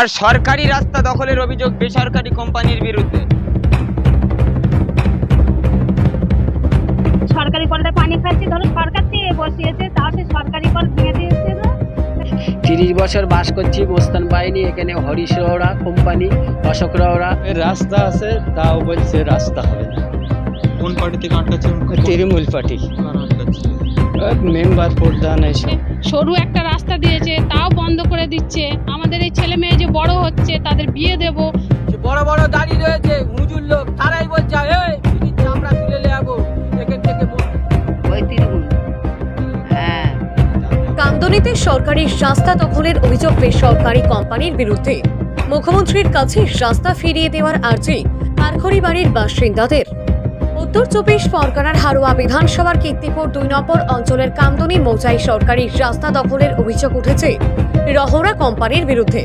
এবার সরকারি রাস্তা দখলের অভিযোগ বেসরকারি কোম্পানির বিরুদ্ধে। সরকারি কলটা পানি খাচ্ছি ধরো সরকার থেকে বসিয়েছে তা সে সরকারি কল ভেঙে দিয়েছে তিরিশ বছর বাস করছি মোস্তান বাহিনী এখানে হরিশ রাওরা কোম্পানি অশোক রাওরা এর রাস্তা আছে তাও বলছে রাস্তা হবে না। কোন পার্টি থেকে আটকাচ্ছেন তৃণমূল পার্টি। আটকাচ্ছে? মেম্বার প্রধান এইসব সরু একটা রাস্তা দিয়েছে তাও বন্ধ করে দিচ্ছে। আমাদের এই ছেলে মেয়ে যে বড় হচ্ছে তাদের বিয়ে দেব। বড় বড় গাড়ি রয়েছে হুজুর লোক তারাই বলছে এই পিঠির চামড়া তুলে নেব এখান থেকে ওই তৃণমূল হ্যাঁ। কামদনিতে সরকারি রাস্তা দখলের অভিযোগ বেসরকারি কোম্পানির বিরুদ্ধে। মুখ্যমন্ত্রীর কাছে রাস্তা ফিরিয়ে দেওয়ার আর্জি পারখড়ি বাড়ির বাসিন্দাদের। উত্তর চব্বিশ পরগনার হারোয়া বিধানসভার কীর্তিপুর দুই নম্বর অঞ্চলের কামদনি মৌজাই সরকারি রাস্তা দখলের অভিযোগ উঠেছে রহরা কোম্পানির বিরুদ্ধে।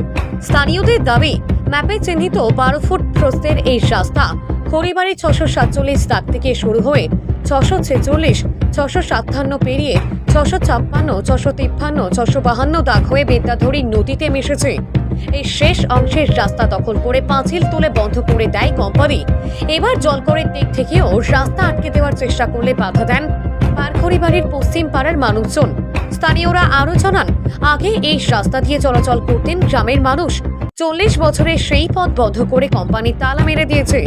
স্থানীয়দের দাবি, ম্যাপে চিহ্নিত বারো ফুট প্রস্তের এই রাস্তা খড়িবাড়ি ছশো সাতচল্লিশ দাগ থেকে শুরু হয়ে ছশো ছেচল্লিশ, ছশো সাতান্ন পেরিয়ে ছশো ছাপ্পান্ন, ছশো তিপ্পান্ন, ছশো বাহান্ন দাগ হয়ে বিদ্যাধরী নদীতে মিশেছে। এই শেষ অংশের রাস্তা দখল করে পাঁচিল তুলে বন্ধ করে দেয় কোম্পানি। এবার জলকরের দিক থেকেও রাস্তা আটকে দেওয়ার চেষ্টা করলে বাধা দেন পারখড়ি বাড়ির পশ্চিম পাড়ার মানুষজন। স্থানীয়রা আরও জানান, আগে এই রাস্তা দিয়ে চলাচল করতেন গ্রামের মানুষ। চল্লিশ বছরের সেই পথ বন্ধ করে কোম্পানি তালা মেরে দিয়েছে।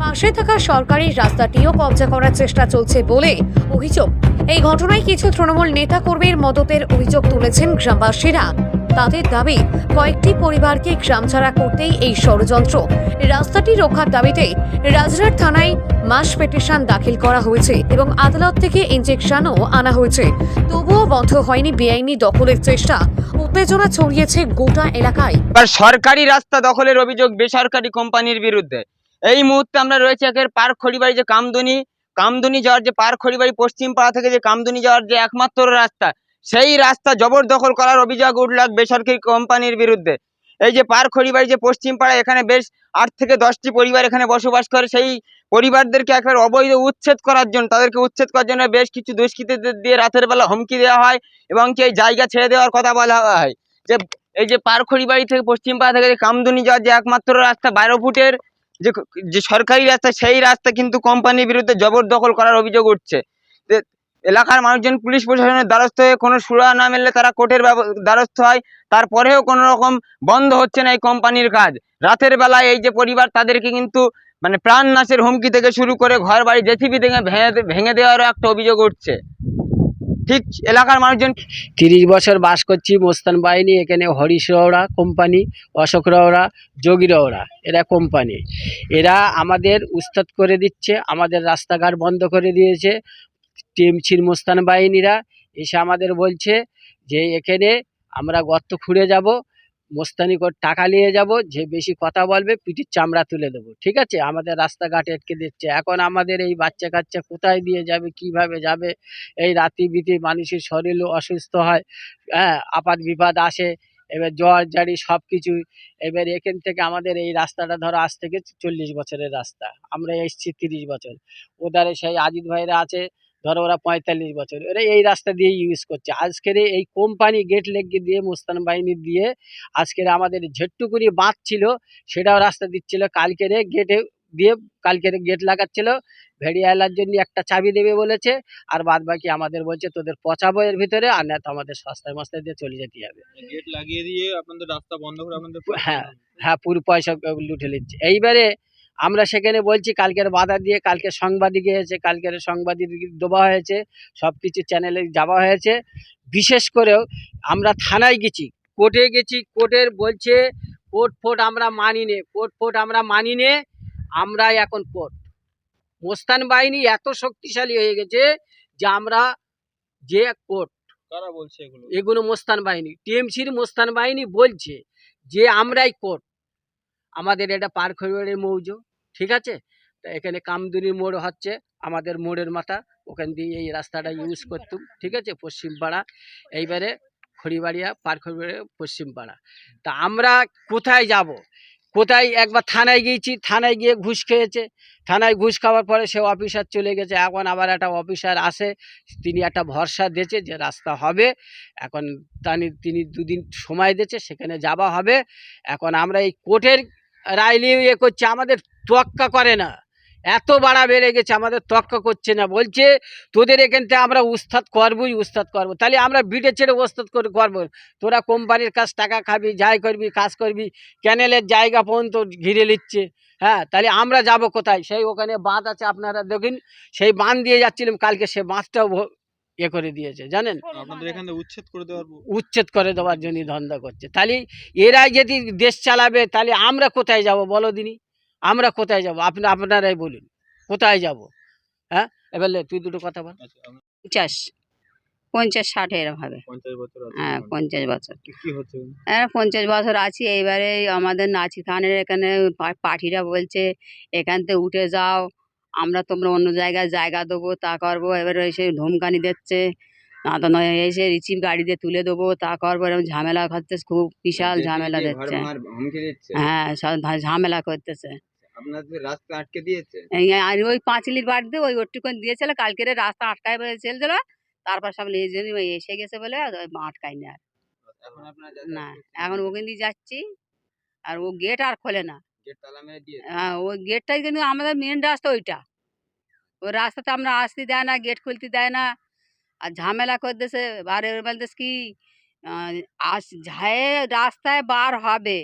পাশে থাকা সরকারি রাস্তাটিও কবজা করার চেষ্টা চলছে বলে অভিযোগ। এই ঘটনায় কিছু তৃণমূল নেতা কর্মীর মদতের অভিযোগ তুলেছেন গ্রামবাসীরা। তাদের দাবি, কয়েকটি পরিবারকে গ্রাম ছাড়া করতেই এই ষড়যন্ত্র। রাস্তাটি রক্ষার দাবিতে রাজরাট থানায় মাস পেটিশন দাখিল করা হয়েছে এবং আদালত থেকে ইনজেকশনও আনা হয়েছে। তবুও বন্ধ হয়নি বেআইনি দখলের চেষ্টা। উত্তেজনা ছড়িয়েছে গোটা এলাকায়। সরকারি রাস্তা দখলের অভিযোগ বেসরকারি কোম্পানির বিরুদ্ধে। এই মুহূর্তে আমরা রয়েছে একের পার্ক খড়িবাড়ি যে কামদুনি কামদুনি যাওয়ার যে পার্ক খড়িবাড়ি পশ্চিম পাড়া থেকে যে কামদুনি যাওয়ার যে একমাত্র রাস্তা সেই রাস্তা জবরদখল করার অভিযোগ উঠল বেসরকারি কোম্পানির বিরুদ্ধে। এই যে পার্ক খড়িবাড়ি যে পশ্চিম পাড়া এখানে বেশ আট থেকে দশটি পরিবার এখানে বসবাস করে, সেই পরিবারদেরকে একবার অবৈধ উচ্ছেদ করার জন্য, তাদেরকে উচ্ছেদ করার জন্য বেশ কিছু দুষ্কৃতীদের দিয়ে রাতের বেলা হুমকি দেওয়া হয় এবং কি এই জায়গা ছেড়ে দেওয়ার কথা বলা হয়। যে এই যে পারখড়ি বাড়ি থেকে পশ্চিম পাড়া থেকে যে কামদুনি যাওয়ার যে একমাত্র রাস্তা বারো ফুটের যে যে সরকারি রাস্তা, সেই রাস্তা কিন্তু কোম্পানির বিরুদ্ধে জবরদখল করার অভিযোগ উঠছে। এলাকার মানুষজন পুলিশ প্রশাসনের দ্বারস্থ হয়ে কোনো সুরা না মেললে তারা কোর্টের দ্বারস্থ হয়। তারপরেও কোনো রকম বন্ধ হচ্ছে না এই কোম্পানির কাজ। রাতের বেলায় এই যে পরিবার তাদেরকে কিন্তু মানে প্রাণ নাশের হুমকি থেকে শুরু করে ঘর বাড়ি জেসিবি থেকে ভেঙে ভেঙে দেওয়ারও একটা অভিযোগ উঠছে। ঠিক এলাকার মানুষজন তিরিশ বছর বাস করছি মোস্তান বাহিনী, এখানে হরিশ রাওরা কোম্পানি, অশোক রাওরা, যোগী রাওরা, এরা কোম্পানি। এরা আমাদের উস্তাদ করে দিচ্ছে, আমাদের রাস্তাঘাট বন্ধ করে দিয়েছে। টিএমসির মোস্তান বাহিনীরা এসে আমাদের বলছে যে এখানে আমরা গর্ত খুঁড়ে যাব, মোস্তানি করে টাকা নিয়ে যাব, যে বেশি কথা বলবে পিঠির চামড়া তুলে দেবো, ঠিক আছে? আমাদের রাস্তাঘাট আটকে দিচ্ছে। এখন আমাদের এই বাচ্চা কাচ্চা কোথায় দিয়ে যাবে, কীভাবে যাবে? এই রাতি বিতি মানুষের শরীরও অসুস্থ হয় হ্যাঁ আপাত বিপাদ আসে, এবার জ্বর, জারি সব কিছুই এবার এখান থেকে আমাদের এই রাস্তাটা ধরো আজ থেকে চল্লিশ বছরের রাস্তা, আমরা এসছি তিরিশ বছর। ওধারে সেই আজিত ভাইরা আছে ধরো ওরা পঁয়তাল্লিশ বছর ওরা এই রাস্তা দিয়ে ইউজ করছে। আজকের এই কোম্পানি গেট লেগে দিয়ে মুস্তান বাহিনী দিয়ে আজকের আমাদের ঝেট্টুকুনি বাঁধ ছিল সেটাও রাস্তা দিচ্ছিল। কালকের গেটে দিয়ে কালকের গেট লাগাচ্ছিল। ভেড়িয়ালার জন্য একটা চাবি দেবে বলেছে আর বাদ বাকি আমাদের বলছে তোদের পচা বইয়ের ভিতরে আর না তো আমাদের সস্তায় মস্তায় দিয়ে চলে যেতে হবে। গেট লাগিয়ে দিয়ে আপনাদের রাস্তা বন্ধ করে আপনাদের হ্যাঁ হ্যাঁ পুরো পয়সা লুটে নিচ্ছে। এইবারে আমরা সেখানে বলছি কালকের বাধা দিয়ে কালকে সাংবাদিক এসেছে কালকের সাংবাদিক দেওয়া হয়েছে সব কিছু চ্যানেলে যাওয়া হয়েছে। বিশেষ করেও আমরা থানায় গেছি কোর্টে গেছি কোর্টের বলছে কোর্ট ফোর্ট আমরা মানি নে কোর্ট ফোর্ট আমরা মানি নে আমরা এখন কোর্ট। মোস্তান বাহিনী এত শক্তিশালী হয়ে গেছে যে আমরা যে কোর্ট। কারা বলছে এগুলো? এগুলো মোস্তান বাহিনী। টিএমসির মোস্তান বাহিনী বলছে যে আমরাই কোর্ট। আমাদের এটা পার খরিবারের মৌজ ঠিক আছে? তা এখানে কামদুনি মোড় হচ্ছে আমাদের মোড়ের মাথা ওখান দিয়ে এই রাস্তাটা ইউজ করতুম ঠিক আছে? পশ্চিম পাড়া। এইবারে খড়িবাড়িয়া পার খড়িবাড়িয়া পশ্চিম পাড়া। তা আমরা কোথায় যাব? কোথায় একবার থানায় গিয়েছি থানায় গিয়ে ঘুষ খেয়েছে। থানায় ঘুষ খাওয়ার পরে সে অফিসার চলে গেছে। এখন আবার একটা অফিসার আসে তিনি একটা ভরসা দিয়েছে যে রাস্তা হবে। এখন তানি তিনি দুদিন সময় দিয়েছে সেখানে যাওয়া হবে। এখন আমরা এই কোর্টের নিয়ে ইয়ে করছে, আমাদের তোয়াক্কা করে না। এত বাড়া বেড়ে গেছে, আমাদের তক্কা করছে না। বলছে, তোদের এখানটা আমরা উস্তাদ করবই, উস্তাদ করব। তাহলে আমরা বিটে ছেড়ে উস্তাদ করে করব। তোরা কোম্পানির কাজ টাকা খাবি, যাই করবি, কাজ করবি, ক্যানেলের জায়গা পর্যন্ত ঘিরে নিচ্ছে। হ্যাঁ তাহলে আমরা যাব কোথায়? সেই ওখানে বাঁধ আছে, আপনারা দেখুন, সেই বাঁধ দিয়ে যাচ্ছিলাম, কালকে সে বাঁধটাও ইয়ে করে দিয়েছে জানেন? আপনাদের এখান থেকে উচ্ছেদ করে দেওয়ার উচ্ছেদ করে দেওয়ার জন্য ধান্দা করছে। তাহলে এরা যদি দেশ চালাবে তাহলে আমরা কোথায় যাব বলো দিনি? আমরা কোথায় যাব? আপনি আপনারাই বলুন কোথায় যাব? হ্যাঁ? এবার তুই দুটো কথা বল। আচ্ছা পঞ্চাশ পঞ্চাশ ষাট এরকম হবে। হ্যাঁ পঞ্চাশ বছর। কি- কি হচ্ছে? হ্যাঁ পঞ্চাশ বছর আছি এইবারে আমাদের নাচি খানের এখানে পা- পার্টিরা বলছে এখান থেকে উঠে যাও। আমরা তোমরা অন্য জায়গায় জায়গা দেবো তা করব। এবারে এসে ধমকানি দিচ্ছে। না তো নয় এসে রিসিভ গাড়ি দিয়ে তুলে দেবো তা করব। এরকম ঝামেলা হচ্ছে খুব বিশাল ঝামেলা দিচ্ছে। হ্যাঁ সব ঝামেলা করতেছে। আপনাদের রাস্তা আটকে দিয়েছে? এই আর ওই পাঁচিলির বাড়িতে ওই ওটুকুন দিয়েছিল কালকের রাস্তা আটকায় তারপর সব এসে গেছে বলে আর এখন না এখন ওখান দিয়ে যাচ্ছি আর ও গেট আর খোলে না। গেট তালা মেরে দিয়েছে হ্যাঁ ওই গেটটাই কিন্তু আমাদের মেন রাস্তা ওইটা। ওই রাস্তাতে আমরা আসতে দেয় না গেট খুলতে দেয় না। আর ঝামেলা করতেছে বারে বলতেছে কি আস যায় রাস্তায় বার হবে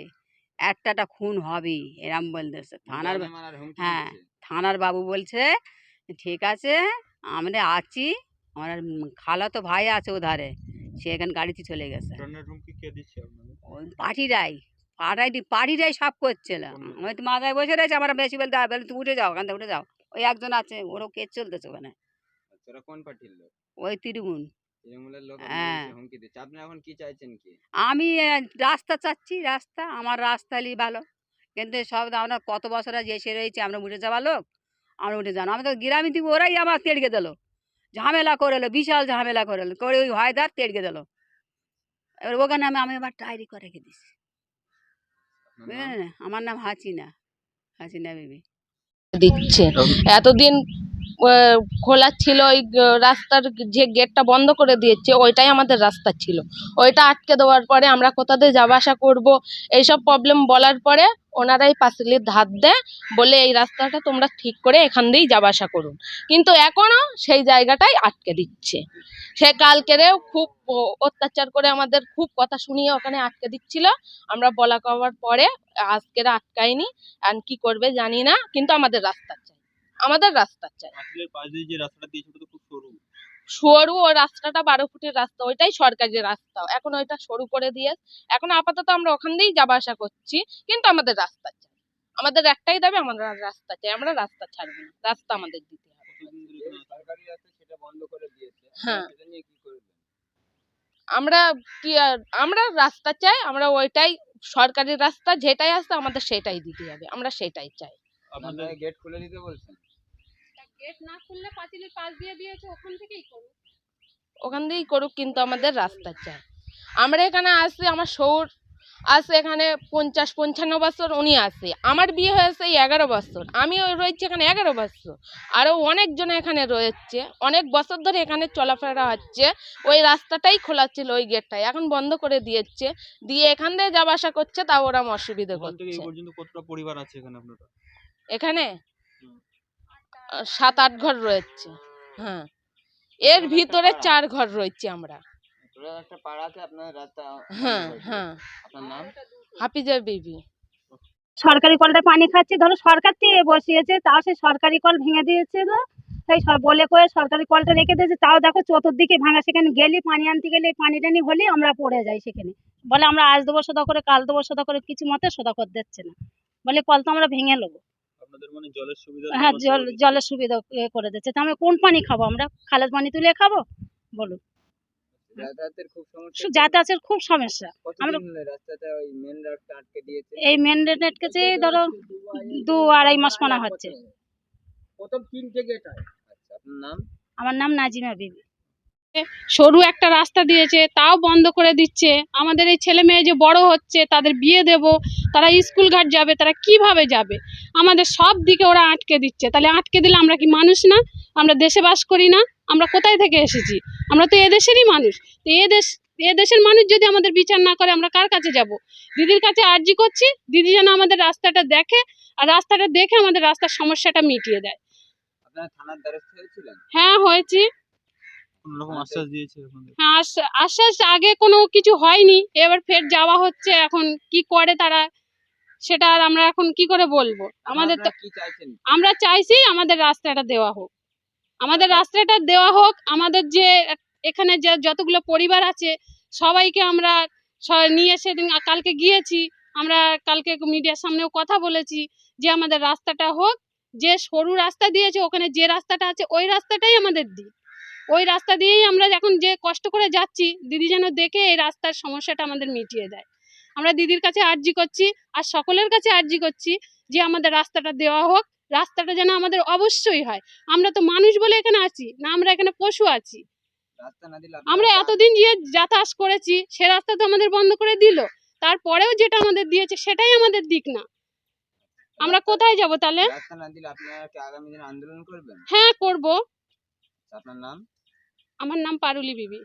একটা একটা খুন হবে এরম বলতেছে। থানার হ্যাঁ। থানার বাবু বলছে ঠিক আছে আমরা আছি আমার খালা তো ভাই আছে ওধারে সে এখানে গাড়িতে চলে গেছে। পার্টিরাই। পাড়াই পার্টিরাই সব করছিল ওই তো মাথায় বসে রয়েছে আমরা বেশি বলতে হবে বলে তুই উঠে যাও ওখান থেকে উঠে যাও। ওই একজন আছে ওরও কেস চলতেছে ওখানে। আচ্ছা, ওই তৃণমূল। লোক হ্যাঁ। কি কি? আমি রাস্তা চাচ্ছি রাস্তা। আমার রাস্তালি ভালো। কিন্তু সব আমরা কত বছর আজ এসে রয়েছি আমরা উঠে যাওয়া লোক আমরা উঠে যাব আমাদের গ্রামে দিব ওরাই আমার তেড়কে দিল। ঝামেলা করে এলো বিশাল ঝামেলা করে এলো। করে ওই হয়দার তেড়কে দিল। এবার ওখানে আমি আমি আবার ডায়েরি করে রেখে দিছি? বুঝলেন আমার নাম হাসিনা হাসিনা বিবি। দিচ্ছে এতদিন খোলা ছিল, ওই রাস্তার যে গেটটা বন্ধ করে দিয়েছে, ওইটাই আমাদের রাস্তা ছিল। ওইটা আটকে দেওয়ার পরে আমরা কোথা দিয়ে যাওয়া আসা করব, এইসব প্রবলেম বলার পরে ওনারাই পাঁচিলির ধার দেয়, বলে এই রাস্তাটা তোমরা ঠিক করে এখান দিয়েই যাওয়া আসা করুন। কিন্তু এখনও সেই জায়গাটাই আটকে দিচ্ছে। সে কালকেরেও খুব অত্যাচার করে আমাদের খুব কথা শুনিয়ে ওখানে আটকে দিচ্ছিল। আমরা বলা করার পরে আজকের আটকায়নি আর কি করবে জানি না, কিন্তু আমাদের রাস্তা আমাদের রাস্তা চাই। যে রাস্তাটা তো খুব সরু। সরু ও রাস্তাটা বারো ফুটের রাস্তা ওইটাই সরকারি রাস্তা। এখন ওইটা সরু করে দিয়ে এখন আপাতত আমরা ওখান দিয়েই যাবা আসা করছি কিন্তু আমাদের রাস্তা চাই। আমাদের একটাই দাবি আমরা রাস্তা চাই আমরা রাস্তা ছাড়বো না রাস্তা আমাদের দিতে হবে। কতদিন ধরে এখানে আছে? সরকারি রাস্তা সেটা বন্ধ করে দিয়েছে। হ্যাঁ। সেটা নিয়ে কি করবেন? আমরা কি আমরা রাস্তা চাই আমরা ওইটাই সরকারি রাস্তা যেটাই আসছে আমাদের সেটাই দিতে হবে আমরা সেটাই চাই। গেট খুলে দিতে বলছেন? গেট না খুললে পাঁচিলের পাশ দিয়ে দিয়েছে ওখান থেকেই করুক। ওখান দিয়েই করুক কিন্তু আমাদের রাস্তা চাই। আমরা এখানে আসি আমার সৌর আছে এখানে পঞ্চাশ পঞ্চান্ন বছর উনি আছে। আমার বিয়ে হয়েছে এই এগারো বছর আমিও রয়েছি এখানে এগারো বছর। আরও অনেকজন এখানে রয়েছে অনেক বছর ধরে এখানে চলাফেরা হচ্ছে ওই রাস্তাটাই খোলা ছিল ওই গেটটাই এখন বন্ধ করে দিয়েছে দিয়ে এখান দিয়ে যাওয়া আসা করছে তাও ওরা অসুবিধা করছে। পর্যন্ত কতটা পরিবার আছে এখানে সাত আট ঘর রয়েছে। হ্যাঁ। এর ভিতরে চার ঘর রয়েছে আমরা। হ্যাঁ হ্যাঁ। হাফিজা বিবি। সরকারি কলটা পানি খাচ্ছি। ধরো সরকার থেকে বসিয়েছে তাও সে সরকারি কল ভেঙে দিয়েছে না? সেই সব বলে করে সরকারি কলটা রেখে দিয়েছে। তাও দেখো চতুর্দিকে ভাঙা সেখানে গেলে পানি আনতে গেলে পানি টানি হলে আমরা পড়ে যাই সেখানে। বলে আমরা আজ দেবো সোদা করে কাল দেবো সোদা করে কিছু মতে সোদা করে দিচ্ছে না। বলে কল তো আমরা ভেঙে নেব। আপনাদের মানে জলের সুবিধা হ্যাঁ জল জলের সুবিধা করে দিচ্ছে। তা আমরা কোন পানি খাব? আমরা খালের পানি তুলে খাব? বলুন। যাতায়াতের খুব সমস্যা সু- যাতায়াতের খুব সমস্যা। আমরা মেন এই মেন রোডের কাছে ধরো দু আড়াই মাস মানা হচ্ছে। প্রথম তিনটে গেট হয়। আচ্ছা আপনার নাম? আমার নাম নাজিমা বিবি। সরু একটা রাস্তা দিয়েছে তাও বন্ধ করে দিচ্ছে। আমাদের এই ছেলে মেয়ে যে বড় হচ্ছে তাদের বিয়ে দেব তারা স্কুল ঘাট যাবে তারা কীভাবে যাবে? আমাদের সব দিকে ওরা আটকে দিচ্ছে। তাহলে আটকে দিলে আমরা কি মানুষ না? আমরা দেশে বাস করি না? আমরা কোথায় থেকে এসেছি? আমরা তো এদেশেরই মানুষ। তো এদেশ এদেশের মানুষ যদি আমাদের বিচার না করে আমরা কার কাছে যাব? দিদির কাছে আর্জি করছি দিদি যেন আমাদের রাস্তাটা দেখে আর রাস্তাটা দেখে আমাদের রাস্তার সমস্যাটা মিটিয়ে দেয়। হ্যাঁ হয়েছি কোন রকম আশ্বাস দিয়েছে আপনাদের হ্যাঁ আশ্বাস আগে কোনো কিছু হয়নি। এবার ফের যাওয়া হচ্ছে এখন কি করে তারা সেটা আর আমরা এখন কি করে বলব? আমাদের তো আমরা চাইছি আমাদের রাস্তাটা দেওয়া হোক। আমাদের রাস্তাটা দেওয়া হোক আমাদের যে এখানে যে যতগুলো পরিবার আছে সবাইকে আমরা নিয়ে সেদিন কালকে গিয়েছি। আমরা কালকে মিডিয়ার সামনেও কথা বলেছি যে আমাদের রাস্তাটা হোক যে সরু রাস্তা দিয়েছে ওখানে যে রাস্তাটা আছে ওই রাস্তাটাই আমাদের দিক। ওই রাস্তা দিয়েই আমরা এখন যে কষ্ট করে যাচ্ছি দিদি যেন দেখে এই রাস্তার সমস্যাটা আমাদের মিটিয়ে দেয়। আমরা দিদির কাছে আর্জি করছি আর সকলের কাছে আর্জি করছি যে আমাদের রাস্তাটা দেওয়া হোক রাস্তাটা যেন আমাদের অবশ্যই হয়। আমরা তো মানুষ বলে এখানে আছি না আমরা এখানে পশু আছি। আমরা এতদিন যে যাতায়াত করেছি সে রাস্তা তো আমাদের বন্ধ করে দিল। তারপরেও যেটা আমাদের দিয়েছে সেটাই আমাদের দিক না। আমরা কোথায় যাব তাহলে? হ্যাঁ করব। আপনার নাম? আমার নাম পারুলি বিবি।